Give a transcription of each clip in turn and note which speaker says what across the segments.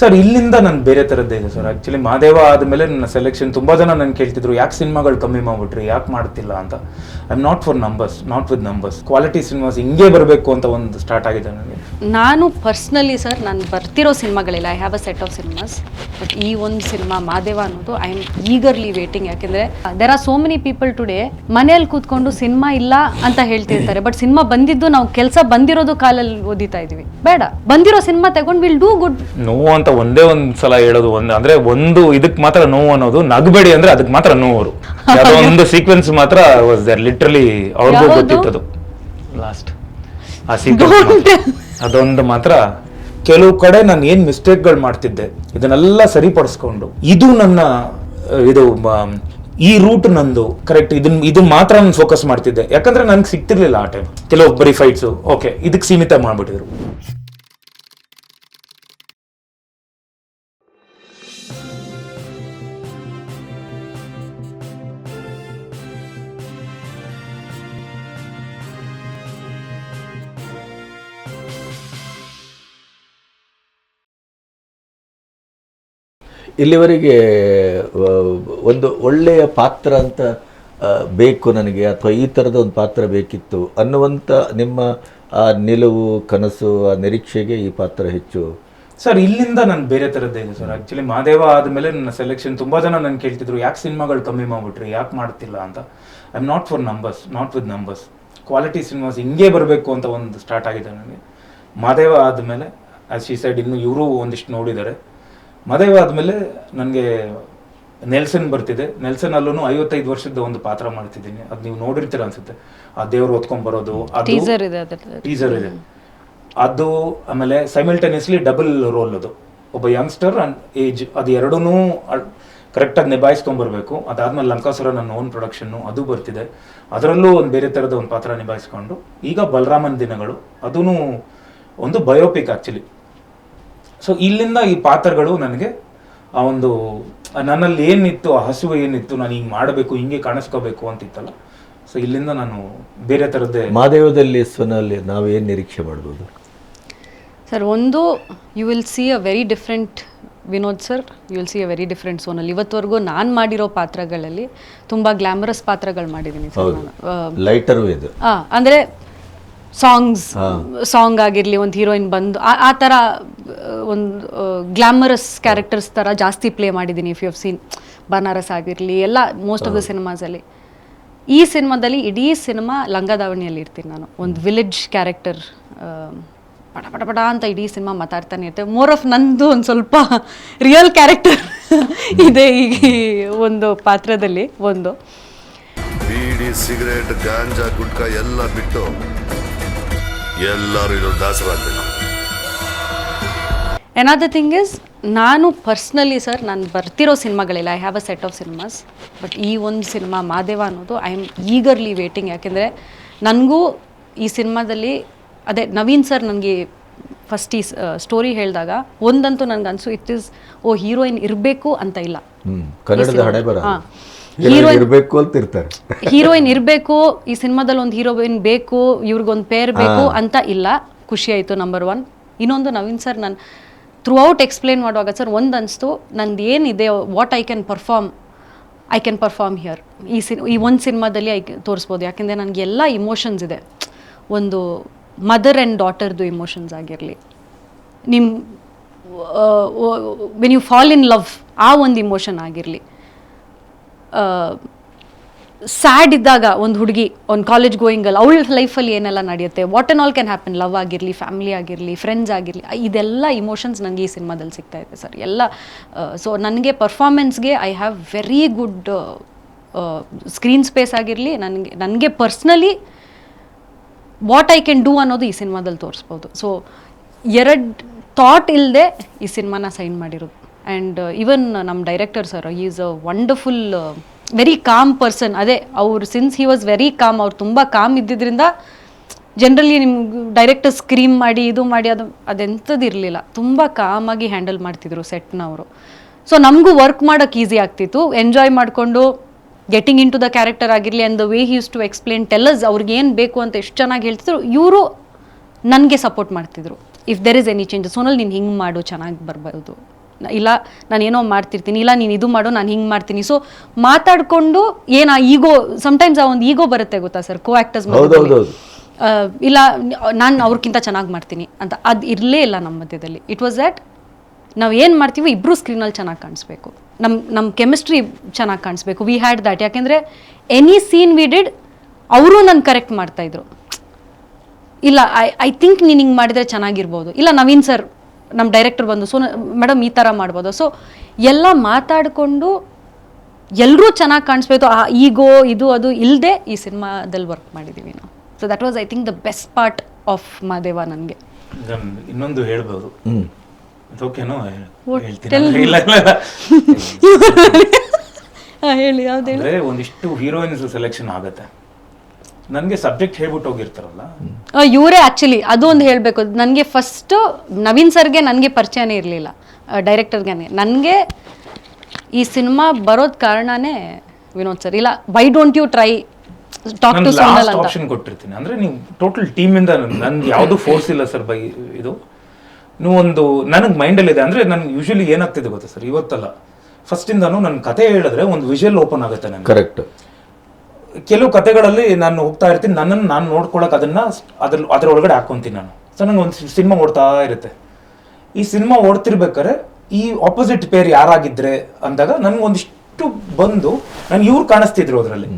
Speaker 1: Sir ಇಲ್ಲಿಂದ ನಾನು ಬೇರೆ ಥರದ್ದೇ ಇದೆ ಸರ್. ಆ್ಯಕ್ಚುಲಿ ಮಾದೇವ ಆದಮೇಲೆ ನನ್ನ ಸೆಲೆಕ್ಷನ್ ತುಂಬ ಜನ ನನ್ನ ಕೇಳ್ತಿದ್ರು ಯಾಕೆ ಸಿನಿಮಾಗಳು ಕಮ್ಮಿ ಮಾಡ್ಬಿಟ್ರಿ? ಯಾಕೆ ಮಾಡ್ತಿಲ್ಲ? ಅಂತ. I am not for numbers not with numbers quality cinemas ಹಿಂಗೆ ಬರಬೇಕು ಅಂತ ಒಂದು ಸ್ಟಾರ್ಟ್ ಆಗಿದೆ ನನಗೆ.
Speaker 2: ನಾನು ಪರ್ಸ್ನಲಿ ಸರ್ ನಾನು ಬರ್ತಿರೋ ಸಿನಿಮಾಗಳಿಲ್ಲ. I have a set of cinemas but ಈ ಒಂದು ಸಿನಿಮಾ ಮಾದೇವ ಅನ್ನೋದು ಐ ಆಮ್ ಈಗರ್ಲಿ ವೇಟಿಂಗ್ ಯಾಕೆಂದರೆ there are so many people today ಮನೇಲಿ ಕೂತ್ಕೊಂಡು ಸಿನಿಮಾ ಇಲ್ಲ ಅಂತ ಹೇಳ್ತಿರ್ತಾರೆ. ಬಟ್ ಸಿನಿಮಾ ಬಂದಿದ್ದು ನಾವು ಕೆಲಸ ಬಂದಿರೋದು ಕಾಲಲ್ಲಿ ಓದಿತಾ ಇದೀವಿ ಬೇಡ. ಬಂದಿರೋ ಸಿನಿಮಾ ತಗೊಂಡು ವಿಲ್ ಡೂ ಗುಡ್
Speaker 1: ನೋವು ಅಂತ ಒಂದೇ ಒಂದ್ ಸಲ ಹೇಳೋದು ಒಂದ್ ಅಂದ್ರೆ ಒಂದು ಇದಕ್ ಮಾತ್ರ ನೋವು ಅನ್ನೋದು ನಗಬೇಡಿ ಅಂದ್ರೆ ಅದಕ್ ಮಾತ್ರ ನೋವು ಅವರು ಯಾವುದೋ ಒಂದು ಸೀಕ್ವೆನ್ಸ್ ಮಾತ್ರ ವಾಸ್ ದೇರ್ ಲಿಟ್ರಲಿ ಅವ್ರಿಗೂ
Speaker 2: ಗೊತ್ತಿತ್ತು
Speaker 1: ಅದು ಲಾಸ್ಟ್ ಆ ಸೀಕ್ವೆನ್ಸ್ ಅದೊಂದು ಮಾತ್ರ. ಕೆಲವು ಕಡೆ ನಾನು ಏನ್ ಮಿಸ್ಟೇಕ್ಗಳು ಮಾಡ್ತಿದ್ದೆ ಇದನ್ನೆಲ್ಲ ಸರಿಪಡಿಸ್ಕೊಂಡು ಇದು ನನ್ನ ಇದು ಈ ರೂಟ್ ನಂದು ಕರೆಕ್ಟ್ ಇದನ್ ಇದು ಮಾತ್ರ ನಾನು ಫೋಕಸ್ ಮಾಡ್ತಿದ್ದೆ. ಯಾಕಂದ್ರೆ ನನ್ಗೆ ಸಿಗ್ತಿರ್ಲಿಲ್ಲ ಆ ಟೈಮ್ ಕೆಲವೊಬ್ಬರಿ ಫೈಟ್ಸ್ ಫೈಟ್ಸು ಓಕೆ ಇದಕ್ಕೆ ಸೀಮಿತ ಮಾಡ್ಬಿಟ್ಟಿದ್ರು.
Speaker 3: ಇಲ್ಲಿವರೆಗೆ ಒಂದು ಒಳ್ಳೆಯ ಪಾತ್ರ ಅಂತ ಬೇಕು ನನಗೆ, ಅಥವಾ ಈ ಥರದ ಒಂದು ಪಾತ್ರ ಬೇಕಿತ್ತು ಅನ್ನುವಂಥ ನಿಮ್ಮ, ಆ, ನಿಲುವು, ಕನಸು, ಆ ನಿರೀಕ್ಷೆಗೆ ಈ ಪಾತ್ರ ಹೆಚ್ಚು.
Speaker 1: ಸರ್, ಇಲ್ಲಿಂದ ನಾನು ಬೇರೆ ಥರದ್ದೇ ಇದೆ ಸರ್. ಆ್ಯಕ್ಚುಲಿ ಮಾದೇವ ಆದಮೇಲೆ ನನ್ನ ಸೆಲೆಕ್ಷನ್ ತುಂಬ ಜನ ನನ್ನ ಕೇಳ್ತಿದ್ರು. ಯಾಕೆ ಸಿನಿಮಾಗಳು ಕಮ್ಮಿ ಮಾಡಿಬಿಟ್ರಿ? ಯಾಕೆ ಮಾಡ್ತಿಲ್ಲ ಅಂತ. I am not for numbers not with numbers quality cinemas ಹಿಂಗೆ ಬರಬೇಕು ಅಂತ ಒಂದು ಸ್ಟಾರ್ಟ್ ಆಗಿದೆ ನನಗೆ. ಮಾದೇವ ಆದಮೇಲೆ ಆಸ್ ಈ ಸೈಡ್ ಇನ್ನು ಇವರು ಒಂದಿಷ್ಟು ನೋಡಿದ್ದಾರೆ. ಮಾದೇವ ಆದಮೇಲೆ ನನಗೆ ನೆಲ್ಸನ್ ಬರ್ತಿದೆ. ನೆಲ್ಸನ್ ಅಲ್ಲೂ ಐವತ್ತೈದು ವರ್ಷದ ಒಂದು ಪಾತ್ರ ಮಾಡ್ತಿದ್ದೀನಿ. ಅದು ನೀವು ನೋಡಿರ್ತೀರ ಅನ್ಸುತ್ತೆ. ಆ ದೇವ್ರು ಹೊತ್ಕೊಂಡ್ ಬರೋದು
Speaker 2: ಟೀಸರ್ ಇದೆ ಅದ್ರಲ್ಲಿ.
Speaker 1: ಟೀಸರ್ ಇದೆ. ಅದು ಆಮೇಲೆ ಸೈಮಲ್ಟೇನಿಯಸ್ಲಿ ಡಬಲ್ ರೋಲ್ ಅದು. ಒಬ್ಬ ಯಂಗ್ಸ್ಟರ್ ಅಂಡ್ ಏಜ್ ಅದು ಎರಡೂ ಕರೆಕ್ಟಾಗಿ ನಿಭಾಯಿಸ್ಕೊಂಡ್ಬರ್ಬೇಕು ಅದಾದ್ಮೇಲೆ ಲಂಕಾಸುರ ನನ್ನ ಓನ್ ಪ್ರೊಡಕ್ಷನ್ನು ಅದು ಬರ್ತಿದೆ. ಅದರಲ್ಲೂ ಒಂದು ಬೇರೆ ಥರದ ಒಂದು ಪಾತ್ರ ನಿಭಾಯಿಸ್ಕೊಂಡು ಈಗ ಬಲರಾಮನ್ ದಿನಗಳು ಅದೂ ಒಂದು ಬಯೋಪಿಕ್ ಆ್ಯಕ್ಚುಲಿ ಸೊ ಇಲ್ಲಿಂದ ಈ ಪಾತ್ರಗಳು ನನಗೆ ಆ ಒಂದು ನನ್ನಲ್ಲಿ ಏನಿತ್ತು ಆ ಹಸಿವು ಏನಿತ್ತು ನಾನು ಹಿಂಗೆ ಮಾಡಬೇಕು ಹಿಂಗೆ ಕಾಣಿಸ್ಕೋಬೇಕು ಅಂತಿತ್ತಲ್ಲ. ಸೊ ಇಲ್ಲಿಂದ ನಾನು ಬೇರೆ ಥರದ್ದೇ
Speaker 3: ಮಾದೇವದಲ್ಲಿ ಸ್ವನಲ್ಲಿ ನಾವೇನು ನಿರೀಕ್ಷೆ ಮಾಡ್ಬೋದು?
Speaker 2: ಸರ್ ಒಂದು you will see a very different Vinod sir you will see a very different ಸೋನಲ್ಲಿ ಇವತ್ತವರೆಗೂ ನಾನು ಮಾಡಿರೋ ಪಾತ್ರಗಳಲ್ಲಿ ತುಂಬ ಗ್ಲಾಮರಸ್ ಪಾತ್ರಗಳು ಮಾಡಿದ್ದೀನಿ ಸರ್
Speaker 3: ಲೈಟರ್
Speaker 2: ನಾನು.
Speaker 3: ಲೈಟರು ಇದು.
Speaker 2: ಆ, ಅಂದ್ರೆ ಸಾಂಗ್ಸ್ ಸಾಂಗ್ ಆಗಿರಲಿ ಒಂದು ಹೀರೋಯಿನ್ ಬಂದು ಆ- ಥರ ಒಂದು ಗ್ಲಾಮರಸ್ ಕ್ಯಾರೆಕ್ಟರ್ಸ್ ಥರ ಜಾಸ್ತಿ ಪ್ಲೇ ಮಾಡಿದ್ದೀನಿ if you have seen Banaras ಆಗಿರಲಿ ಎಲ್ಲ ಮೋಸ್ಟ್ ಆಫ್ ದ ಸಿನಿಮಾಸಲ್ಲಿ ಈ ಸಿನಿಮಾದಲ್ಲಿ ಇಡೀ ಸಿನಿಮಾ ಲಂಗದಾವಣಿಯಲ್ಲಿ ಇರ್ತೀನಿ ನಾನು. ಒಂದು ವಿಲೇಜ್ ಕ್ಯಾರೆಕ್ಟರ್ ಪಟ ಪಟ ಪಟ ಅಂತ ಇಡೀ ಸಿನಿಮಾ ಮಾತಾಡ್ತಾನೆ ಇರ್ತೇವೆ ಮೋರ್ ಆಫ್ ನಂದು ಒಂದು ಸ್ವಲ್ಪ ರಿಯಲ್ ಕ್ಯಾರೆಕ್ಟರ್ ಇದೆ ಈ ಒಂದು ಪಾತ್ರದಲ್ಲಿ ಒಂದು.
Speaker 4: ಬೀಡಿ ಸಿಗರೇಟ್ ಗಾಂಜಾ ಗುಟ್ಕಾ ಎಲ್ಲ ಬಿಟ್ಟು ಎಲ್ಲರೂ ಇರೋ ದಾಸರಾಗಬೇಕು
Speaker 2: ಥಿಂಗ್ ಇಸ್ ನಾನು ಪರ್ಸ್ನಲಿ ಸರ್ ನಾನು ಬರ್ತಿರೋ ಸಿನಿಮಾಗಳಿಲ್ಲ I have a set of cinemas but ಈ ಒಂದು ಸಿನಿಮಾ ಮಾದೇವ ಅನ್ನೋದು ಐ ಆಮ್ ಈಗರ್ಲಿ ವೇಟಿಂಗ್ ಯಾಕೆಂದರೆ ನನಗೂ ಈ ಸಿನಿಮಾದಲ್ಲಿ ಅದೇ ನವೀನ್ ಸರ್ ನನಗೆ ಫಸ್ಟ್ ಈ ಸ್ಟೋರಿ ಹೇಳಿದಾಗ ಒಂದಂತೂ ನನಗೆ ಅನಿಸು ಇಟ್ ಇಸ್ ಓ ಹೀರೋಯಿನ್ ಇರಬೇಕು ಅಂತ ಇಲ್ಲ.
Speaker 3: ಕನ್ನಡದ ಹಣೆ ಬರ
Speaker 2: ಹಾ.
Speaker 3: ಇರಬೇಕು ಅಂತ ಇರ್ತಾರೆ.
Speaker 2: ಹೀರೋಯಿನ್ ಇರಬೇಕು ಈ ಸಿನಿಮಾದಲ್ಲಿ ಒಂದು ಹೀರೋಯಿನ್ ಬೇಕು ಇವ್ರಿಗೊಂದು ಪೇರ್ ಬೇಕು ಅಂತ ಇಲ್ಲ. ಖುಷಿ ಆಯಿತು ನಂಬರ್ ಒನ್ ಇನ್ನೊಂದು ನವೀನ್ ಸರ್ ನಾನು ಥ್ರೂ ಔಟ್ ಎಕ್ಸ್ಪ್ಲೇನ್ ಮಾಡುವಾಗ ಸರ್ ಒಂದು ಅನಿಸ್ತು ನಂದು ಏನಿದೆ what I can perform I can perform here ಈ ಸಿನ್ ಈ ಒಂದು ಸಿನಿಮಾದಲ್ಲಿ ಐ ತೋರಿಸ್ಬೋದು. ಯಾಕೆಂದರೆ ನನಗೆ ಎಲ್ಲ ಇಮೋಷನ್ಸ್ ಇದೆ. ಒಂದು ಮದರ್ ಆ್ಯಂಡ್ ಡಾಟರ್ದು ಇಮೋಷನ್ಸ್ ಆಗಿರಲಿ. ನಿಮ್ಮ when you fall in love ಆ ಒಂದು ಇಮೋಷನ್ ಆಗಿರಲಿ. ಸ್ಯಾಡ್ ಇದ್ದಾಗ ಒಂದು ಹುಡುಗಿ ಒಂದು ಕಾಲೇಜ್ ಗೋಯಿಂಗಲ್ಲಿ ಅವಳ ಲೈಫಲ್ಲಿ ಏನೆಲ್ಲ ನಡೆಯುತ್ತೆ? What and all can happen love ಆಗಿರಲಿ ಫ್ಯಾಮಿಲಿ ಆಗಿರಲಿ ಫ್ರೆಂಡ್ಸ್ ಆಗಿರಲಿ ಇದೆಲ್ಲ ಇಮೋಷನ್ಸ್ ನನಗೆ ಈ ಸಿನಿಮಾದಲ್ಲಿ ಸಿಗ್ತಾ ಇದೆ ಸರ್. ಎಲ್ಲ ಸೊ ನನಗೆ ಪರ್ಫಾರ್ಮೆನ್ಸ್ಗೆ I have very good screen space ಆಗಿರಲಿ, ನನಗೆ ನನಗೆ personally what I can do ಅನ್ನೋದು ಈ ಸಿನಿಮಾದಲ್ಲಿ ತೋರಿಸ್ಬೋದು. ಸೊ ಎರಡು ಥಾಟ್ ಇಲ್ಲದೆ ಈ ಸಿನಿಮಾನ ಸೈನ್ ಮಾಡಿರೋದು. ಆ್ಯಂಡ್ ಇವನ್ ನಮ್ಮ director sir is a wonderful very calm person ಅದೇ, ಅವ್ರು since he was very calm ಅವ್ರು ತುಂಬ ಕಾಮ್ ಇದ್ದಿದ್ದರಿಂದ ಜನರಲಿ ನಿಮ್ಗೆ ಡೈರೆಕ್ಟರ್ ಸ್ಕ್ರೀಮ್ ಮಾಡಿ, ಇದು ಮಾಡಿ, ಅದು ಅದೆಂಥದ್ದಿರಲಿಲ್ಲ ತುಂಬ ಕಾಮಾಗಿ ಹ್ಯಾಂಡಲ್ ಮಾಡ್ತಿದ್ರು ಸೆಟ್ನವರು ಸೊ ನಮಗೂ ವರ್ಕ್ ಮಾಡೋಕ್ಕೆ ಈಸಿ ಆಗ್ತಿತ್ತು. ಎಂಜಾಯ್ ಮಾಡಿಕೊಂಡು getting into the character ಆಗಿರಲಿ and the way he used to explain tell us ಅವ್ರಿಗೆ ಏನು ಬೇಕು ಅಂತ ಎಷ್ಟು ಚೆನ್ನಾಗಿ ಹೇಳ್ತಿದ್ರು, ಇವರು ನನಗೆ ಸಪೋರ್ಟ್ ಮಾಡ್ತಿದ್ರು. If there is any changes ಸೋನಲ್ಲಿ ನೀನು ಹಿಂಗೆ ಮಾಡು, ಚೆನ್ನಾಗಿ ಬರ್ಬೋದು. ಇಲ್ಲ ನಾನು ಏನೋ ಮಾಡ್ತಿರ್ತೀನಿ ಇಲ್ಲ ನೀನು ಇದು ಮಾಡೋ ನಾನು ಹಿಂಗೆ ಮಾಡ್ತೀನಿ. ಸೊ ಮಾತಾಡಿಕೊಂಡು ಏನ ಈಗೋ ಸಮಟೈಮ್ಸ್ ಆ ಒಂದು ಈಗೋ ಬರುತ್ತೆ ಗೊತ್ತಾ ಸರ್ ಕೋ ಆ್ಯಕ್ಟರ್ಸ್ ಇಲ್ಲ ನಾನು ಅವ್ರಿಗಿಂತ ಚೆನ್ನಾಗಿ ಮಾಡ್ತೀನಿ ಅಂತ. ಅದು ಇರಲೇ ಇಲ್ಲ ನಮ್ಮ ಮಧ್ಯದಲ್ಲಿ. ಇಟ್ ವಾಸ್ ದ್ಯಾಟ್ ನಾವು ಏನು ಮಾಡ್ತೀವಿ ಇಬ್ಬರು ಸ್ಕ್ರೀನಲ್ಲಿ ಚೆನ್ನಾಗಿ ಕಾಣಿಸ್ಬೇಕು. ನಮ್ಮ ನಮ್ಮ ಕೆಮಿಸ್ಟ್ರಿ ಚೆನ್ನಾಗಿ ಕಾಣಿಸ್ಬೇಕು. ವಿ ಹ್ಯಾಡ್ ದ್ಯಾಟ್ ಯಾಕೆಂದರೆ ಎನಿ ಸೀನ್ ವಿ ಡಿಡ್ ಅವರು ನನ್ನ ಕರೆಕ್ಟ್ ಮಾಡ್ತಾಯಿದ್ರು ಇಲ್ಲ ಐ ಐ ಥಿಂಕ್ ನೀನು ಹಿಂಗೆ ಮಾಡಿದರೆ ಚೆನ್ನಾಗಿರ್ಬೋದು. ಇಲ್ಲ ನವೀನ್ ಸರ್ ನಮ್ಮ ಡೈರೆಕ್ಟರ್ ಬಂದು ಸೊ ಮೇಡಮ್ ಈ ಥರ ಮಾಡ್ಬೋದು. ಸೊ ಎಲ್ಲ ಮಾತಾಡಿಕೊಂಡು ಎಲ್ಲರೂ ಚೆನ್ನಾಗಿ ಕಾಣಿಸ್ಬೇಕು. ಆ ಈಗೋ ಇದು ಅದು ಇಲ್ಲದೆ ಈ ಸಿನಿಮಾದಲ್ಲಿ ವರ್ಕ್ ಮಾಡಿದ್ದೀವಿ ನಾವು. So that was I think the best part of Madeva ನನಗೆ.
Speaker 1: ನಾನು ಇನ್ನೊಂದು ಹೇಳ್ಬೋದು. ಓಕೆನೋ? ಹೇಳ್ತೀನಿ? ಇಲ್ಲ ಇಲ್ಲ ಇಲ್ಲ.
Speaker 2: ಹೇಳಿ ಯಾವ್ದು
Speaker 1: ಒಂದಿಷ್ಟು ಹೀರೋಯಿನ್ಸ್ ಸೆಲೆಕ್ಷನ್ ಆಗತ್ತೆ. ನನಗೆ ಸಬ್ಜೆಕ್ಟ್ ಹೇಳ್ಬಿಟ್ಟು ಹೋಗಿರ್ತಾರಲ್ಲ.
Speaker 2: ಇವರೇ ಆ್ಯಕ್ಚುಲಿ ಅದು ಒಂದು ಹೇಳಬೇಕು. ನನಗೆ ಫಸ್ಟು ನವೀನ್ ಸರ್ಗೆ ನನಗೆ ಪರಿಚಯನೇ ಇರಲಿಲ್ಲ. ಡೈರೆಕ್ಟರ್ಗೆ ನನಗೆ ಈ ಸಿನಿಮಾ ಬರೋದ್ ಕಾರಣನೇ ವಿನೋದ್ ಸರ್. ಇಲ್ಲ why don't you try talk to Sonal ಅಂತ.
Speaker 1: ಆಪ್ಷನ್ ಕೊಟ್ಟಿರ್ತೀನಿ. ಅಂದ್ರೆ ನೀವು ಟೋಟಲ್ ಟೀಮ್ ಇಂದ ನನ್ಗೆ ಯಾವ್ದೂ ಫೋರ್ಸ್ ಇಲ್ಲ ಸರ್ ಬೈ ಇದು. ನೀವು ಒಂದು ನನಗೆ ಮೈಂಡಲ್ಲಿ ಇದೆ. ಅಂದ್ರೆ ನನ್ಗೆ ಯೂಶಲಿ ಏನಾಗ್ತಿದೆ ಗೊತ್ತಾ ಸರ್? ಇವತ್ತಲ್ಲ. ಫಸ್ಟ್ ಇಂದಾನು ನನ್ನ ಕತೆ ಹೇಳಿದ್ರೆ ಒಂದು ವಿಜುವಲ್ ಓಪನ್ ಆಗುತ್ತೆ ನನಗೆ.
Speaker 3: ಕರೆಕ್ಟ್
Speaker 1: ಕೆಲವು ಕತೆಗಳಲ್ಲಿ ನಾನು ಹೋಗ್ತಾ ಇರ್ತೀನಿ. ನನ್ನನ್ನು ನಾನು ನೋಡ್ಕೊಳಕ್ ಅದನ್ನ ಅದ್ರ ಅದ್ರ ಒಳಗಡೆ ಹಾಕೊಂತೀನಿ ನಾನು. ಸೊ ನಂಗೆ ಒಂದು ಸಿನಿಮಾ ಓಡ್ತಾ ಇರುತ್ತೆ. ಈ ಸಿನಿಮಾ ಓಡ್ತಿರ್ಬೇಕಾದ್ರೆ ಈ ಆಪೋಸಿಟ್ ಪೇರ್ ಯಾರಾಗಿದ್ರೆ ಅಂದಾಗ ನನ್ಗೆ ಒಂದಿಷ್ಟು ಬಂದು ನಾನು ಇವ್ರು ಕಾಣಿಸ್ತಿದ್ರು ಅದರಲ್ಲಿ.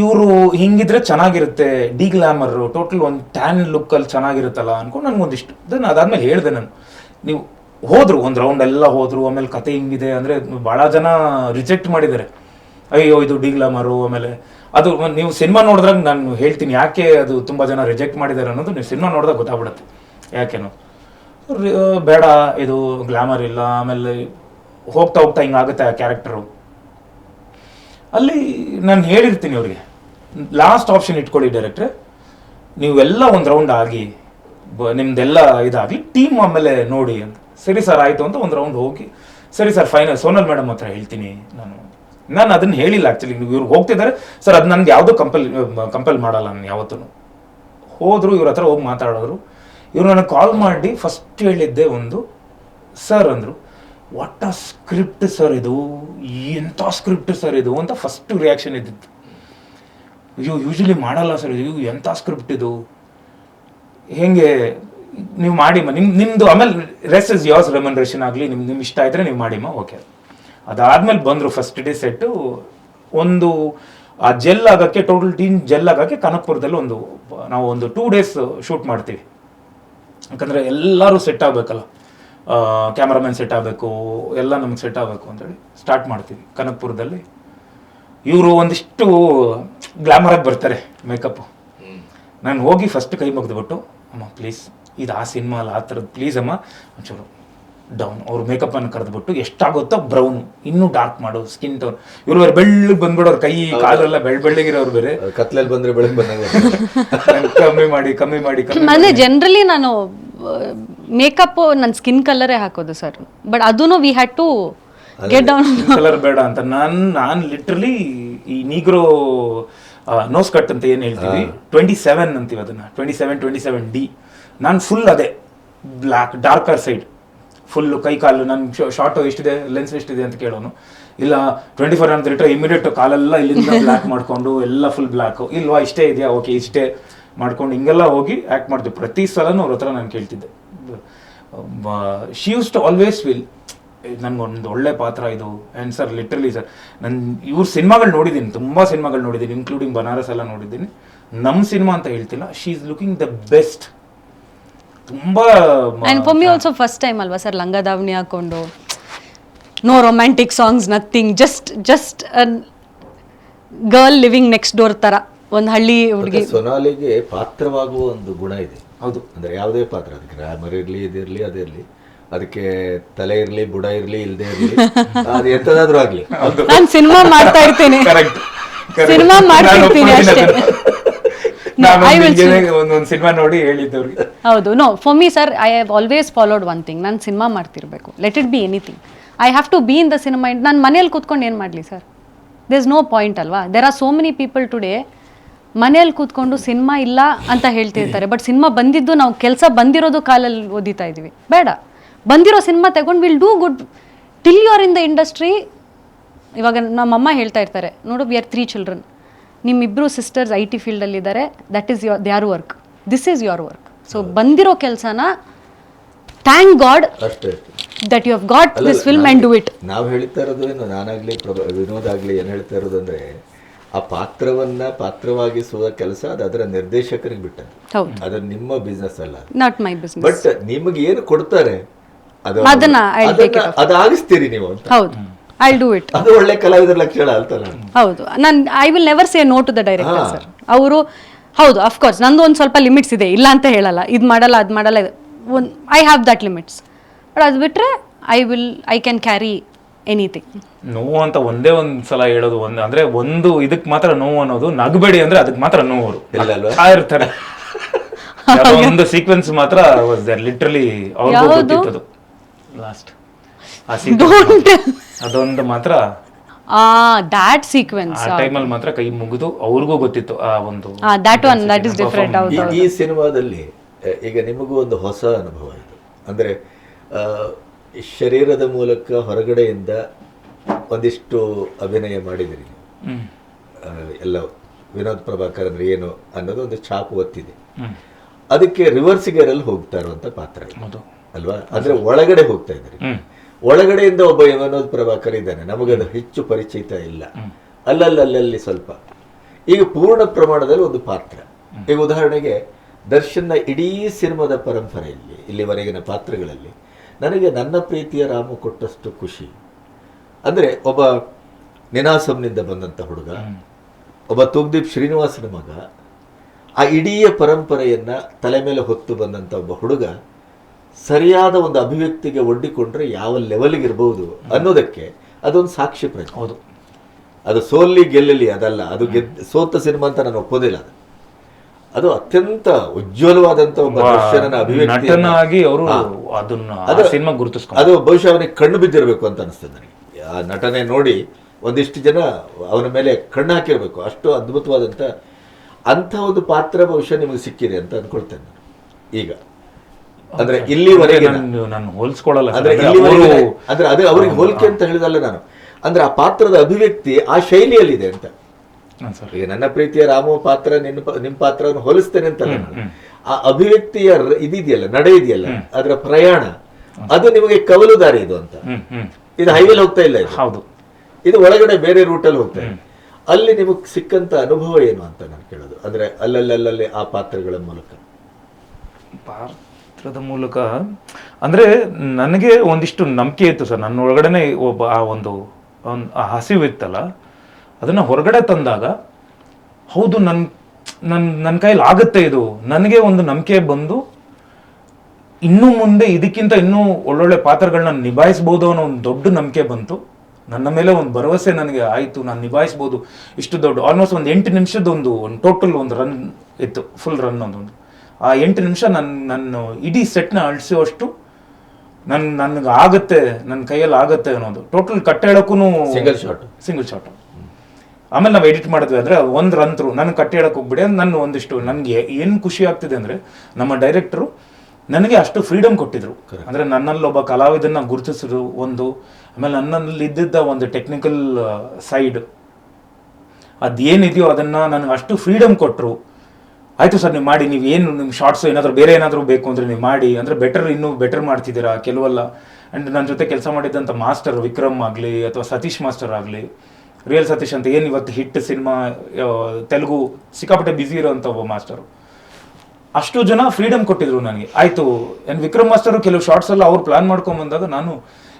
Speaker 1: ಇವರು ಹಿಂಗಿದ್ರೆ ಚೆನ್ನಾಗಿರುತ್ತೆ ಡಿ ಗ್ಲಾಮರ್ ಟೋಟಲ್ ಒಂದು ಟ್ಯಾನ್ ಲುಕ್ಕಲ್ಲಿ ಚೆನ್ನಾಗಿರುತ್ತಲ್ಲ ಅನ್ಕೊಂಡು ನನ್ಗೆ ಒಂದಿಷ್ಟು ದೆನ್ ಅದಾದ್ಮೇಲೆ ಹೇಳಿದೆ ನಾನು. ನೀವು ಹೋದ್ರು ಒಂದು ರೌಂಡ್ ಎಲ್ಲ ಹೋದ್ರು ಆಮೇಲೆ ಕತೆ ಹಿಂಗಿದೆ ಅಂದ್ರೆ ಬಹಳ ಜನ ರಿಜೆಕ್ಟ್ ಮಾಡಿದ್ದಾರೆ. ಅಯ್ಯೋ, ಇದು ಡಿ ಗ್ಲಾಮರು ಆಮೇಲೆ ಅದು ನೀವು ಸಿನಿಮಾ ನೋಡಿದ್ರಾಗ ನಾನು ಹೇಳ್ತೀನಿ, ಯಾಕೆ ಅದು ತುಂಬ ಜನ ರಿಜೆಕ್ಟ್ ಮಾಡಿದ್ದಾರೆ ಅನ್ನೋದು ನೀವು ಸಿನಿಮಾ ನೋಡಿದಾಗ ಗೊತ್ತಾಗ್ಬಿಡುತ್ತೆ. ಯಾಕೆನೋ. ಬೇಡ, ಇದು ಗ್ಲಾಮರ್ ಇಲ್ಲ, ಆಮೇಲೆ ಹೋಗ್ತಾ ಹೋಗ್ತಾ ಹಿಂಗಾಗುತ್ತೆ ಆ ಕ್ಯಾರೆಕ್ಟರು. ಅಲ್ಲಿ ನಾನು ಹೇಳಿರ್ತೀನಿ ಅವ್ರಿಗೆ. ಲಾಸ್ಟ್ ಆಪ್ಷನ್ ಇಟ್ಕೊಳ್ಳಿ ಡೈರೆಕ್ಟ್ರೆ. ನೀವೆಲ್ಲ ಒಂದು ರೌಂಡ್ ಆಗಿ, ಬ- ನಿಮ್ದೆಲ್ಲ ಇದಾಗಲಿ, ಟೀಮ್ ಆಮೇಲೆ ನೋಡಿ ಅಂತ. ಸರಿ ಸರ್, ಆಯಿತು ಅಂತ ಒಂದು ರೌಂಡ್ ಹೋಗಿ. ಸರಿ ಸರ್, ಫೈನಲ್, ಸೋನಲ್ ಮೇಡಮ್ ಹತ್ರ ಹೇಳ್ತೀನಿ ನಾನು. ನಾನು ಅದನ್ನ ಹೇಳಿಲ್ಲ ಆಕ್ಚುಲಿ ಇವ್ರು ಹೋಗ್ತಿದ್ದಾರೆ. ಸರ್ ಅದು ನನ್ಗೆ ಯಾವುದೂ ಕಂಪಲ್ ಕಂಪಲ್ ಮಾಡಲ್ಲ ನಾನು ಯಾವತ್ತೂ ಹೋದ್ರು ಇವ್ರ ಹತ್ರ ಹೋಗಿ ಮಾತಾಡಿದ್ರು ಇವ್ರು ನನಗೆ ಕಾಲ್ ಮಾಡಿ ಫಸ್ಟ್ ಹೇಳಿದ್ದೆ ಒಂದು ಸರ್ ಅಂದರು. ವಾಟ್ ಆ ಸ್ಕ್ರಿಪ್ಟ್ ಸರ್ ಇದು? ಎಂಥ ಸ್ಕ್ರಿಪ್ಟ್ ಸರ್ ಇದು? ಅಂತ ಫಸ್ಟ್ ರಿಯಾಕ್ಷನ್ ಇದ್ದಿತ್ತು. ಅಯ್ಯೋ ಯೂಶಲಿ ಮಾಡಲ್ಲ ಸರ್ ಇದು. ಎಂಥ ಸ್ಕ್ರಿಪ್ಟ್ ಇದು? ಹೆಂಗೆ? ನೀವು ಮಾಡಿಮ್ಮ. ನಿಮ್ಮ ನಿಮ್ಮದು ಆಮೇಲೆ ರೆಸ್ ಇಸ್ ಯೋರ್ಸ್ ರೆಮನ್ರೇಷನ್ ಆಗಲಿ. ನಿಮ್ಮ ನಿಮ್ಮ ಇಷ್ಟ ಆಯ್ತರೆ ನೀವು ಮಾಡಿಮ್ಮ. ಓಕೆ ಅದಾದ್ಮೇಲೆ ಬಂದರು ಫಸ್ಟ್ ಡೇ ಸೆಟ್ಟು ಒಂದು, ಆ ಜೆಲ್ ಆಗಕ್ಕೆ ಟೋಟಲ್ ಟೀಮ್ ಜೆಲ್ ಆಗಕ್ಕೆ ಕನಕಪುರದಲ್ಲಿ ಒಂದು, ನಾವು ಒಂದು ಟೂ ಡೇಸ್ ಶೂಟ್ ಮಾಡ್ತೀವಿ. ಯಾಕಂದ್ರೆ ಎಲ್ಲರೂ ಸೆಟ್ ಆಗಬೇಕಲ್ಲ. ಕ್ಯಾಮ್ರಾಮನ್ ಸೆಟ್ ಆಗಬೇಕು, ಎಲ್ಲ ನಮ್ಗೆ ಸೆಟ್ ಆಗಬೇಕು ಅಂತೇಳಿ ಸ್ಟಾರ್ಟ್ ಮಾಡ್ತೀವಿ ಕನಕಪುರದಲ್ಲಿ ಇವರು ಒಂದಿಷ್ಟು ಗ್ಲಾಮರ್ ಆಗಿ ಬರ್ತಾರೆ ಮೇಕಪ್ ನಾನು ಹೋಗಿ ಫಸ್ಟ್ ಕೈ ಮುಗಿದ್ಬಿಟ್ಟು, ಅಮ್ಮ ಪ್ಲೀಸ್ ಇದು ಆ ಸಿನಿಮಾ ಅಲ್ಲ, ಆ ಥರದ್ದು ಪ್ಲೀಸ್ ಅಮ್ಮ. ಒಂಚೂರು ಡೌನ್ ಅವ್ರು ಮೇಕಪ್ಪನ್ನು ಕರೆದ್ಬಿಟ್ಟು ಎಷ್ಟಾಗುತ್ತೋ ಬ್ರೌನ್ ಇನ್ನೂ ಡಾರ್ಕ್ ಮಾಡು ಸ್ಕಿನ್ ಟೋನ್ ಇವ್ರು ಬೇರೆ ಬೆಳ್ಳಗೆ ಬಂದ್ಬಿಡೋರು ಕೈ ಕಾಲೆಲ್ಲ ಬೆಳ್ಳ ಬೆಳ್ಳಗಿರೋರು ಬೇರೆ.
Speaker 3: ಕತ್ಲಲ್ಲಿ ಬಂದ್ರೆ ಬೆಳಗ್ಗೆ ಬಂದಾಗ
Speaker 1: ಕಮ್ಮಿ ಮಾಡಿ ಕಮ್ಮಿ ಮಾಡಿ
Speaker 2: ಅಂದರೆ ಜನರಲಿ ನಾನು ಮೇಕಪ್ ನನ್ನ ಸ್ಕಿನ್ ಕಲರೇ ಹಾಕೋದು ಸರ್ ಬಟ್ ಅದೂ we had to get down
Speaker 1: colour ಬೇಡ ಅಂತ. ನಾನು ನಾನು ಲಿಟ್ರಲಿ ಈ ನೀಗ್ರೋ ನೋಸ್ ಕಟ್ ಅಂತ ಏನು ಹೇಳ್ತೀವಿ? ಟ್ವೆಂಟಿ ಸೆವೆನ್ ಅಂತೀವಿ ಅದನ್ನ. Twenty seven twenty seven D ನಾನು ಫುಲ್ ಅದೇ. ಬ್ಲ್ಯಾಕ್ ಡಾರ್ಕರ್ ಸೈಡ್ ಫುಲ್ ಕೈ ಕಾಲು ನನ್ನ ಶಾರ್ಟ್ ಎಷ್ಟಿದೆ ಲೆನ್ಸ್ ಎಷ್ಟಿದೆ ಅಂತ ಕೇಳೋನು. ಇಲ್ಲ ಟ್ವೆಂಟಿ ಫೋರ್ ಅಂತ ಇಟ್ಟರೆ ಇಮಿಡಿಯೇಟ್ ಕಾಲೆಲ್ಲ ಇಲ್ಲಿಂದ ಬ್ಲ್ಯಾಕ್ ಮಾಡಿಕೊಂಡು ಎಲ್ಲ ಫುಲ್ ಬ್ಲ್ಯಾಕ್ ಇಲ್ವಾ ಇಷ್ಟೇ ಇದೆಯಾ? ಓಕೆ ಇಷ್ಟೇ ಮಾಡ್ಕೊಂಡು ಹಿಂಗೆಲ್ಲ ಹೋಗಿ ಆ್ಯಕ್ಟ್ ಮಾಡ್ತೀವಿ ಪ್ರತಿ ಸಲನೂ ಅವ್ರ ಹತ್ರ ನಾನು ಕೇಳ್ತಿದ್ದೆ. She used to always will ನನಗೊಂದು ಒಳ್ಳೆ ಪಾತ್ರ ಇದು. ಆ್ಯಂಡ್ ಸರ್ ಲಿಟ್ರಲಿ ಸರ್ ನನ್ನ ಇವ್ರ ಸಿನಿಮಾಗಳು ನೋಡಿದ್ದೀನಿ. ತುಂಬ ಸಿನಿಮಾಗಳು ನೋಡಿದ್ದೀನಿ ಇನ್ಕ್ಲೂಡಿಂಗ್ ಬನಾರಸ್ ಎಲ್ಲ ನೋಡಿದ್ದೀನಿ. ನಮ್ಮ ಸಿನಿಮಾ ಅಂತ ಹೇಳ್ತಿಲ್ಲ. She is looking the best ತುಂಬ
Speaker 2: and for me also first time ಅಲ್ವಾ ಸರ್ ಲಂಗ ದಾವಣಿ ಹಾಕೊಂಡು? No romantic songs nothing just just girl living next door ತರ ಒಂದು ಹಳ್ಳಿ ಹುಡುಗಿ.
Speaker 3: ಸೊನಾಲಿಗೆ ಪಾತ್ರವಾಗುವ ಒಂದು ಗುಣ ಇದೆ.
Speaker 1: ಹೌದು.
Speaker 3: ಅಂದ್ರೆ ಯಾವುದೇ ಪಾತ್ರ ಅದಕ್ಕೆ ಗ್ರಾಮರ್ ಇರ್ಲಿ ಇದಿರಲಿ ಅದಿರಲಿ ಅದಕ್ಕೆ ತಲೆ ಇರ್ಲಿ ಬುಡ ಇರ್ಲಿ ಇಲ್ಲದೆ ಇರ್ಲಿ ಅದು ಎಂತದಾದ್ರೂ ಆಗ್ಲಿ.
Speaker 2: ನಾನು ಸಿನಿಮಾ ಮಾಡ್ತಾ ಇರ್ತೀನಿ.
Speaker 1: ಕರೆಕ್ಟ್
Speaker 2: ಸಿನಿಮಾ ಮಾಡ್ತಿರ್ತೀನಿ ಅಷ್ಟೇ
Speaker 1: ನಾನು
Speaker 2: I will
Speaker 1: ಒಂದೊಂದು ಸಿನಿಮಾ ನೋಡಿ ಹೇಳಿದ್ದವ್ರಿಗೆ.
Speaker 2: ಹೌದು. No for me sir I have always followed one thing ನಾನು ಸಿನಿಮಾ ಮಾಡ್ತಿರ್ಬೇಕು. Let it be anything I have to be in the cinema ನಾನು ಮನೇಲಿ ಕೂತ್ಕೊಂಡು ಏನು ಮಾಡಲಿ sir there is no point ಅಲ್ವಾ? There are so many people today ಮನೇಲಿ ಕೂತ್ಕೊಂಡು ಸಿನಿಮಾ ಇಲ್ಲ ಅಂತ ಹೇಳ್ತಿರ್ತಾರೆ. ಬಟ್ ಸಿನಿಮಾ ಬಂದಿದ್ದು ನಾವು ಕೆಲಸ ಬಂದಿರೋದು ಕಾಲಲ್ಲಿ ಓದಿತಾ ಇದೀವಿ ಬೇಡ. ಬಂದಿರೋ ಸಿನಿಮಾ ತಗೊಂಡು will do good till you are in the industry ಇವಾಗ ನಮ್ಮಮ್ಮ ಹೇಳ್ತಾ ಇರ್ತಾರೆ. ನೋಡು ವಿ ಆರ್ ತ್ರೀ ಚಿಲ್ಡ್ರನ್ ನಿಮ್ಮಿಬ್ಬರು sisters I T ಫೀಲ್ಡಲ್ಲಿದ್ದಾರೆ that is your their work this is your work so ಬಂದಿರೋ ಕೆಲಸನ ಥ್ಯಾಂಕ್ ಗಾಡ್
Speaker 3: ಅಷ್ಟೇ
Speaker 2: that you have got this film and do it
Speaker 3: ನಾವು ಹೇಳ್ತಾ ಇರೋದು ಏನು? ನಾನಾಗಲಿ ವಿನೋದ್ ಆಗಲಿ ಏನು ಹೇಳ್ತಾ ಇರೋದು ಅಂದ್ರೆ ಆ ಪಾತ್ರವನ್ನ ಪಾತ್ರವಾಗಿಸುವ ಕೆಲಸ ಅದು ಅದರ ನಿರ್ದೇಶಕರಿಗೆ ಬಿಟ್ಟದ್ದು.
Speaker 2: ಹೌದು.
Speaker 3: ಅದು ನಿಮ್ಮ ಬಿಸ್ನೆಸ್ ಅಲ್ಲ
Speaker 2: ನಾಟ್ ಮೈ ಬಿಸ್ನೆಸ್
Speaker 3: ಬಟ್ ನಿಮಗೆ ಏನು ಕೊಡ್ತಾರೆ? ಅದು
Speaker 2: ಅದನ್ನ I'll take
Speaker 3: ಅದನ್ನ- ಅದು ಆಗಿಸ್ತೀರಿ ನೀವು ಅಂತ.
Speaker 2: ಹೌದು. ಐ ಡೂ ಇಟ್
Speaker 3: ಅದು ಒಳ್ಳೆ ಕಲಾವಿದರ ಲಕ್ಷಣ
Speaker 2: ಹೌದು. ನಾನು I will never say no to the director sir ಅವರು ಹೌದು ಅಫ್ಕೋರ್ಸ್ ನಂದು ಒಂದು ಸ್ವಲ್ಪ ಲಿಮಿಟ್ಸ್ ಇದೆ. ಇಲ್ಲ ಅಂತ ಹೇಳಲ್ಲ. ಇದು ಮಾಡಲ್ಲ ಅದು ಮಾಡಲ್ಲ. ಒಂದು I have that limits but ಅದು ಬಿಟ್ಟರೆ I will I can carry anything
Speaker 1: ನೋವು ಅಂತ ಒಂದೇ ಒಂದ್ ಸಲ ಹೇಳೋದು ಒಂದ್ ಅಂದ್ರೆ ಒಂದು ಇದಕ್ ಮಾತ್ರ ನೋವು ಅನ್ನೋದು ನಗಬೇಡಿ ಅಂದ್ರೆ ಅದಕ್ಕೆ ಮಾತ್ರ ನೋವು ಅವರು.
Speaker 3: ಇಲ್ಲ ಅಲ್ವಾ?
Speaker 1: ನಗ್ತಾ ಇರ್ತಾರೆ. ಯಾವ್ದೋ ಒಂದು ಸೀಕ್ವೆನ್ಸ್ ಮಾತ್ರ ಲಿಟ್ರಲಿ ಅವ್ರಿಗೂ ಗೊತ್ತಿತ್ತದು ಲಾಸ್ಟ್ ಆ sequence ಅದೊಂದು ಮಾತ್ರ
Speaker 2: ಆ ದ್ಯಾಟ್ ಸೀಕ್ವೆನ್ಸ್
Speaker 1: ಆ ಟೈಮಲ್ಲಿ ಮಾತ್ರ ಕೈ ಮುಗಿದು ಅವ್ರಿಗೂ ಗೊತ್ತಿತ್ತು ಆ ಒಂದು
Speaker 2: that one that is different ಹೌದು
Speaker 3: ಈ- ಈ ಸಿನಿಮಾದಲ್ಲಿ ಅಹ್, ಈಗ ನಿಮಗೂ ಒಂದು ಹೊಸ ಅನುಭವ ಇದು. ಅಂದ್ರೆ ಆ, ಶರೀರದ ಮೂಲಕ ಹೊರಗಡೆಯಿಂದ ಒಂದಿಷ್ಟು ಅಭಿನಯ ಮಾಡಿದಿರಿ ನೀವು.
Speaker 1: ಹ್ಮ್.
Speaker 3: ಆ, ಎಲ್ಲ ವಿನೋದ್ ಪ್ರಭಾಕರ್ ಅಂದ್ರೆ ಏನು ಅನ್ನೋದು ಒಂದು ಛಾಪು ಒತ್ತಿದೆ.
Speaker 1: ಹ್ಮ್.
Speaker 3: ಅದಕ್ಕೆ ರಿವರ್ಸ್ ಗೇರಲ್ಲಿ ಹೋಗ್ತಾ ಇರುವಂತ ಪಾತ್ರ ಇದು.
Speaker 1: ಹೌದು.
Speaker 3: ಅಲ್ವಾ? ಅಂದ್ರೆ ಒಳಗಡೆ ಹೋಗ್ತಾ ಇದ್ದಾರೆ.
Speaker 1: ಹ್ಮ್.
Speaker 3: ಒಳಗಡೆಯಿಂದ ಒಬ್ಬ ವಿನೋದ್ ಪ್ರಭಾಕರ್ ಇದ್ದಾನೆ. ನಮಗದು ಹೆಚ್ಚು ಪರಿಚಿತ ಇಲ್ಲ. ಅಲ್ಲಲ್ಲಲ್ಲಿ ಸ್ವಲ್ಪ. ಈಗ ಪೂರ್ಣ ಪ್ರಮಾಣದಲ್ಲಿ ಒಂದು ಪಾತ್ರ. ಈಗ ಉದಾಹರಣೆಗೆ ದರ್ಶನ್ನ ಇಡೀ ಸಿನಿಮಾದ ಪರಂಪರೆಯಲ್ಲಿ ಇಲ್ಲಿವರೆಗಿನ ಪಾತ್ರಗಳಲ್ಲಿ ನನಗೆ ನನ್ನ ಪ್ರೀತಿಯ ರಾಮು ಕೊಟ್ಟಷ್ಟು ಖುಷಿ. ಅಂದರೆ ಒಬ್ಬ ನಿನಾಸಂನಿಂದ ಬಂದಂಥ ಹುಡುಗ ಒಬ್ಬ ತುಗ್ದೀಪ್ ಶ್ರೀನಿವಾಸನ ಮಗ ಆ ಇಡೀ ಪರಂಪರೆಯನ್ನ ತಲೆ ಮೇಲೆ ಹೊತ್ತು ಬಂದಂಥ ಒಬ್ಬ ಹುಡುಗ ಸರಿಯಾದ ಒಂದು ಅಭಿವ್ಯಕ್ತಿಗೆ ಒಡ್ಡಿಕೊಂಡ್ರೆ ಯಾವ ಲೆವೆಲ್ಗೆ ಇರಬಹುದು ಅನ್ನೋದಕ್ಕೆ ಅದೊಂದು ಸಾಕ್ಷಿ ಪ್ರಜ್ಞೆ.
Speaker 1: ಹೌದು.
Speaker 3: ಅದು ಸೋಲ್ಲಿ ಗೆಲ್ಲಲಿ ಅದಲ್ಲ ಅದು ಗೆದ್ ಸೋತ ಸಿನಿಮಾ ಅಂತ ನಾನು ಒಪ್ಪೋದಿಲ್ಲ ಅದು. ಅದು ಅತ್ಯಂತ ಉಜ್ವಲವಾದಂತ ಒಬ್ಬ ದರ್ಶನ ಅಭಿವ್ಯಕ್ತಿ
Speaker 1: ಅವರು ಅದನ್ನ
Speaker 3: ಅದು-
Speaker 1: ಸಿನಿಮಾ ಗುರುತಿಸ್ಕೊಂಡು
Speaker 3: ಅದು ಬಹುಶಃ ಅವನಿಗೆ ಕಣ್ಣು ಬಿದ್ದಿರಬೇಕು ಅಂತ ಅನಿಸ್ತದೆ ನನಗೆ. ಆ ನಟನೆ ನೋಡಿ ಒಂದಿಷ್ಟು ಜನ ಅವನ ಮೇಲೆ ಕಣ್ಣು ಹಾಕಿರಬೇಕು. ಅಷ್ಟು ಅದ್ಭುತವಾದಂತ ಅಂಥ ಒಂದು ಪಾತ್ರ ಬಹುಶಃ ನಿಮಗೆ ಸಿಕ್ಕಿದೆ ಅಂತ ಅಂದ್ಕೊಳ್ತೇನೆ ನಾನು. ಈಗ. ಅಂದ್ರೆ ಇಲ್ಲಿವರೆಗೆ
Speaker 1: ನಾನು ನಾನು ಹೋಲಿಸ್ಕೊಳ್ಳಲ್ಲ
Speaker 3: ಅಂದ್ರೆ. ಇಲ್ಲಿವರೆಗೆ ಅಂದ್ರೆ ಅದೇ ಅವ್ರಿಗೆ ಹೋಲಿಕೆ ಅಂತ ಹೇಳಿದಲ್ಲ ನಾನು. ಅಂದ್ರೆ ಆ ಪಾತ್ರದ ಅಭಿವ್ಯಕ್ತಿ ಆ ಶೈಲಿಯಲ್ಲಿದೆ ಅಂತ. ಈಗ ನನ್ನ ಪ್ರೀತಿಯ ರಾಮ ಪಾತ್ರ ನಿನ್ನ ಪ- ನಿಮ್ ಪಾತ್ರವನ್ನು ಹೋಲಿಸ್ತೇನೆ ಅಂತ. ಆ ಅಭಿವ್ಯಕ್ತಿಯ ಇದಿದೆಯಲ್ಲ ನಡೆ ಇದೆಯಲ್ಲ ಅದರ ಪ್ರಯಾಣ ಅದು ನಿಮಗೆ ಕವಲು ದಾರಿ ಇದು ಅಂತ. ಇದು ಹೈವೇಲಿ ಹೋಗ್ತಾ ಇಲ್ಲ ಇದು.
Speaker 1: ಹೌದು.
Speaker 3: ಇದು ಒಳಗಡೆ ಬೇರೆ ರೂಟಲ್ಲಿ ಹೋಗ್ತಾ ಇದೆ. ಅಲ್ಲಿ ನಿಮಗೆ ಸಿಕ್ಕಂತ ಅನುಭವ ಏನು ಅಂತ ನಾನು ಕೇಳೋದು. ಅಂದ್ರೆ ಅಲ್ಲಲ್ಲಲ್ಲಲ್ಲಿ ಆ ಪಾತ್ರಗಳ ಮೂಲಕ.
Speaker 1: ಪಾತ್ರದ ಮೂಲಕ, ಅಂದ್ರೆ ನನಗೆ ಒಂದಿಷ್ಟು ನಂಬಿಕೆ ಇತ್ತು ಸರ್. ನನ್ನ ಒಳಗಡೆನೆ ಒಬ್ಬ ಆ ಒಂದು ಒಂದ್ ಆ ಹಸಿವು ಇತ್ತಲ್ಲ, ಅದನ್ನ ಹೊರಗಡೆ ತಂದಾಗ, ಹೌದು ನನ್ನ ನನ್ನ ನನ್ನ ಕೈಲಿ ಆಗುತ್ತೆ ಇದು. ನನಗೆ ಒಂದು ನಂಬಿಕೆ ಬಂದು, ಇನ್ನು ಮುಂದೆ ಇದಕ್ಕಿಂತ ಇನ್ನೂ ಒಳ್ಳೊಳ್ಳೆ ಪಾತ್ರಗಳನ್ನ ನಿಭಾಯಿಸ್ಬೋದು ಅನ್ನೋ ಒಂದು ದೊಡ್ಡ ನಂಬಿಕೆ ಬಂತು. ನನ್ನ ಮೇಲೆ ಒಂದು ಭರವಸೆ ನನಗೆ ಆಯಿತು. ನಾನು ನಿಭಾಯಿಸ್ಬೋದು. ಇಷ್ಟು ದೊಡ್ಡ ಆಲ್ಮೋಸ್ಟ್ ಒಂದು ಎಂಟು ನಿಮಿಷದ ಒಂದು ಒಂದು ಟೋಟಲ್ ಒಂದು ರನ್ ಇತ್ತು. ಫುಲ್ ರನ್ ಒಂದೊಂದು ಆ ಎಂಟು ನಿಮಿಷ ನನ್ನ ನನ್ನ ಇಡೀ ಸೆಟ್ನ ಅಳಿಸುವಷ್ಟು ನನ್ ನನಗೆ ಆಗುತ್ತೆ ನನ್ನ ಕೈಯಲ್ಲಿ ಆಗುತ್ತೆ ಅನ್ನೋದು. ಟೋಟಲ್ ಕಟ್ ಹೇಳಕ್ಕೂ
Speaker 3: ಸಿಂಗಲ್ ಶಾಟ್
Speaker 1: ಸಿಂಗಲ್ ಶಾಟ್ ಆಮೇಲೆ ನಾವು ಎಡಿಟ್ ಮಾಡಿದ್ವಿ ಅಂದ್ರೆ ಒಂದು ರಂತ್ರು ನನಗೆ ಕಟ್ ಹೇಳಕ್ಕೆ ಹೋಗ್ಬಿಡಿ ನನ್ನ ಒಂದಿಷ್ಟು ನನಗೆ ಏನು ಖುಷಿ ಆಗ್ತಿದೆ ಅಂದರೆ ನಮ್ಮ ಡೈರೆಕ್ಟ್ರು ನನಗೆ ಅಷ್ಟು ಫ್ರೀಡಮ್ ಕೊಟ್ಟಿದ್ರು. ಅಂದರೆ ನನ್ನಲ್ಲಿ ಒಬ್ಬ ಕಲಾವಿದನ್ನ ಗುರುತಿಸಿದ್ರು ಒಂದು ಆಮೇಲೆ ನನ್ನಲ್ಲಿ ಇದ್ದಿದ್ದ ಒಂದು ಟೆಕ್ನಿಕಲ್ ಸೈಡ್ ಅದೇನಿದೆಯೋ ಅದನ್ನು ನನಗೆ ಅಷ್ಟು ಫ್ರೀಡಮ್ ಕೊಟ್ಟರು ಆಯ್ತು ಸರ್, ನೀವು ಮಾಡಿ, ನೀವು ಏನು, ನಿಮ್ಮ ಶಾರ್ಟ್ಸ್ ಏನಾದರೂ ಬೇರೆ ಏನಾದರೂ ಬೇಕು ಅಂದರೆ ನೀವು ಮಾಡಿ. ಅಂದರೆ ಬೆಟರ್ ಇನ್ನೂ ಬೆಟರ್ ಮಾಡ್ತಿದ್ದೀರಾ ಕೆಲವೆಲ್ಲ? ಆ್ಯಂಡ್ ನನ್ನ ಜೊತೆ ಕೆಲಸ ಮಾಡಿದ್ದಂಥ ಮಾಸ್ಟರ್ ವಿಕ್ರಮ್ ಆಗಲಿ ಅಥವಾ ಸತೀಶ್ ಮಾಸ್ಟರ್ ಆಗಲಿ ರಿಯಲ್ ಸತೀಶ್ ಅಂತ ಏನು ಇವತ್ತು ಹಿಟ್ ಸಿನಿಮಾ ತೆಲುಗು ಸಿಕ್ಕಾಪಟ್ಟೆ ಬ್ಯುಸಿ ಇರೋಂಥ ಒಬ್ಬ ಮಾಸ್ಟರು ಅಷ್ಟು ಜನ ಫ್ರೀಡಮ್ ಕೊಟ್ಟಿದ್ರು ನನಗೆ. ಆಯಿತು ಏನು ವಿಕ್ರಮ್ ಮಾಸ್ಟರು ಕೆಲವು ಶಾರ್ಟ್ಸ್ ಅವ್ರು ಪ್ಲಾನ್ ಮಾಡ್ಕೊಂಬಂದಾಗ ನಾನು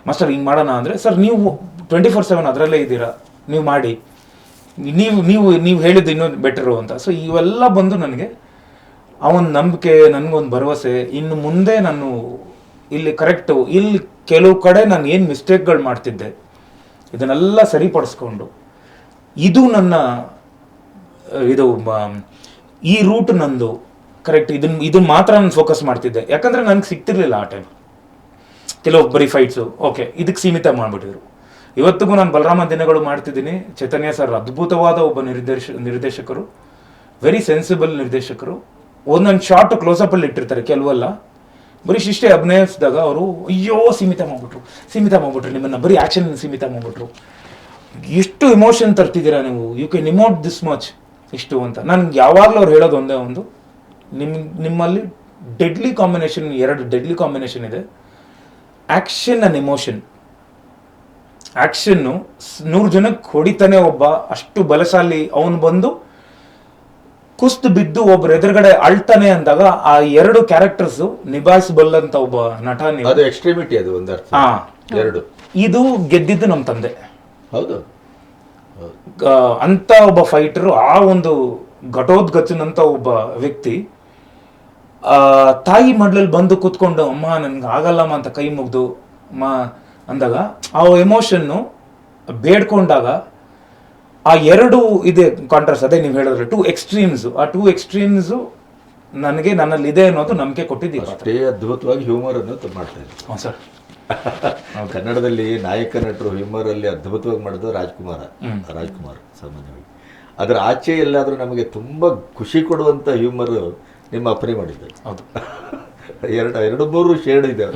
Speaker 1: ಮಾಸ್ಟರ್ ಹಿಂಗೆ ಮಾಡೋಣ ಅಂದರೆ ಸರ್ ನೀವು ಟ್ವೆಂಟಿ ಫೋರ್ ಸೆವೆನ್ ಅದರಲ್ಲೇ ಇದ್ದೀರಾ, ನೀವು ಮಾಡಿ. ನೀವು ನೀವು ನೀವು ಹೇಳಿದ್ದು ಇನ್ನೂ ಬೆಟರು ಅಂತ. ಸೊ ಇವೆಲ್ಲ ಬಂದು ನನಗೆ ಆ ಒಂದು ನಂಬಿಕೆ, ನನಗೊಂದು ಭರವಸೆ, ಇನ್ನು ಮುಂದೆ ನಾನು ಇಲ್ಲಿ ಕರೆಕ್ಟು ಇಲ್ಲಿ ಕೆಲವು ಕಡೆ ನಾನು ಏನು ಮಿಸ್ಟೇಕ್ಗಳು ಮಾಡ್ತಿದ್ದೆ, ಇದನ್ನೆಲ್ಲ ಸರಿಪಡಿಸ್ಕೊಂಡು, ಇದು ನನ್ನ, ಇದು ಈ ರೂಟ್ ನಂದು ಕರೆಕ್ಟ್ ಇದನ್ನ ಇದನ್ನ ಮಾತ್ರ ನಾನು ಫೋಕಸ್ ಮಾಡ್ತಿದ್ದೆ. ಯಾಕಂದರೆ ನನಗೆ ಸಿಗ್ತಿರ್ಲಿಲ್ಲ ಆ ಟೈಮ್ ಕೆಲವೊಬ್ಬರಿ ಬರೀ ಫೈಟ್ಸು ಓಕೆ ಇದಕ್ಕೆ ಸೀಮಿತ ಮಾಡಿಬಿಟ್ಟಿದ್ರು. ಇವತ್ತಿಗೂ ನಾನು ಬಲರಾಮ ದಿನಗಳು ಮಾಡ್ತಿದ್ದೀನಿ. ಚೈತನ್ಯ ಸರ್ ಅದ್ಭುತವಾದ ಒಬ್ಬ ನಿರ್ದೇಶ, ನಿರ್ದೇಶಕರು. ವೆರಿ ಸೆನ್ಸಿಬಲ್ ನಿರ್ದೇಶಕರು. ಒಂದೊಂದು ಶಾರ್ಟ್ ಕ್ಲೋಸಪ್ ಅಲ್ಲಿ ಇಟ್ಟಿರ್ತಾರೆ, ಕೆಲವಲ್ಲ. ಬರೀ ಶಿಷ್ಟೆ ಅಭಿನಯಿಸಿದಾಗ ಅವರು, ಅಯ್ಯೋ, ಸೀಮಿತ ಮಾಡ್ಬಿಟ್ರು ಸೀಮಿತ ಮಾಡ್ಬಿಟ್ರು, ನಿಮ್ಮನ್ನ ಬರೀ ಆಕ್ಷನ್ ಸೀಮಿತ ಮಾಡ್ಬಿಟ್ರು. ಎಷ್ಟು ಇಮೋಷನ್ ತರ್ತಿದ್ದೀರಾ ನೀವು? You can emote this much ಇಷ್ಟು ಅಂತ. ನನ್ಗೆ ಯಾವಾಗಲೂ ಅವ್ರು ಹೇಳೋದು ಒಂದೇ ಒಂದು. ನಿಮ್, ನಿಮ್ಮಲ್ಲಿ ಡೆಡ್ಲಿ ಕಾಂಬಿನೇಷನ್ ಎರಡು ಡೆಡ್ಲಿ ಕಾಂಬಿನೇಷನ್ ಇದೆ. ಆಕ್ಷನ್ ಅಂಡ್ ಇಮೋಷನ್ ಆಕ್ಷನ್ನು ನೂರು ಜನಕ್ಕೆ ಹೊಡಿತಾನೆ ಒಬ್ಬ ಅಷ್ಟು ಬಲಶಾಲಿ ಅವನು ಬಂದು ಕುಸ್ತು ಬಿದ್ದು ಒಬ್ರು ಎದುರುಗಡೆ ಅಳ್ತಾನೆ ಅಂದಾಗ ಆ ಎರಡು ಕ್ಯಾರೆಕ್ಟರ್ಸ್ ನಿಭಾಯಿಸಬಲ್ಲಂತ ಒಬ್ಬ ನಟ
Speaker 3: ಅದು ಎಕ್ಸ್ಟ್ರೀಮಿಟಿ ಅದು ಒಂದು ಅರ್ಥ.
Speaker 1: ಹಾ.
Speaker 3: ಎರಡು.
Speaker 1: ಇದು ಗೆದ್ದಿದ್ದು ನಮ್ಮ ತಂದೆ.
Speaker 3: ಹೌದು.
Speaker 1: ಅಂತ ಒಬ್ಬ ಫೈಟರ್ ಆ ಒಂದು ಘಟೋದ್ಗಚನಂತ ಒಬ್ಬ ವ್ಯಕ್ತಿ ಆ ತಾಯಿ ಮಡ್ಲಲ್ಲಿ ಬಂದು ಕೂತ್ಕೊಂಡು ಅಮ್ಮ ನನ್ಗೆ ಆಗಲ್ಲಮ್ಮ ಅಂತ ಕೈ ಮುಗ್ದು ಅಮ್ಮ ಅಂದಾಗ ಆ ಎಮೋಷನ್ನು ಬೇಡ್ಕೊಂಡಾಗ ಆ ಎರಡು ಇದೆ ಕಾಂಟ್ರಾಸ್ಟ್ ಅದೇ ನೀವು ಹೇಳಿದ್ರೆ ಟೂ ಎಕ್ಸ್ಟ್ರೀಮ್ಸ್ ಆ ಟೂ ಎಕ್ಸ್ಟ್ರೀಮ್ಸ್ ನನಗೆ ನನ್ನಲ್ಲಿ ಇದೆ ಅನ್ನೋದು ನಂಬಿಕೆ ಕೊಟ್ಟಿದ್ದೀವಿ
Speaker 3: ಅಷ್ಟೇ ಅದ್ಭುತವಾಗಿ ಹ್ಯೂಮರ್ ಅನ್ನು ಮಾಡ್ತಾ
Speaker 1: ಹ್ಞೂ ಸರ್.
Speaker 3: ಕನ್ನಡದಲ್ಲಿ ನಾಯಕ ನಟರು ಹ್ಯೂಮರ್ ಅಲ್ಲಿ ಅದ್ಭುತವಾಗಿ ಮಾಡಿದ್ದು ರಾಜ್ಕುಮಾರ. ರಾಜ್ಕುಮಾರ್ ಸಾಮಾನ್ಯವಾಗಿ. ಅದರ ಆಚೆ ಎಲ್ಲಾದರೂ ನಮಗೆ ತುಂಬ ಖುಷಿ ಕೊಡುವಂಥ ಹ್ಯೂಮರ್ ನಿಮ್ಮ ಅಪ್ಪನೇ ಮಾಡಿದ್ದೆ.
Speaker 1: ಹೌದು.
Speaker 3: ಎರಡು ಎರಡು ಮೂರು ಶೇಡ್ ಇದೆ.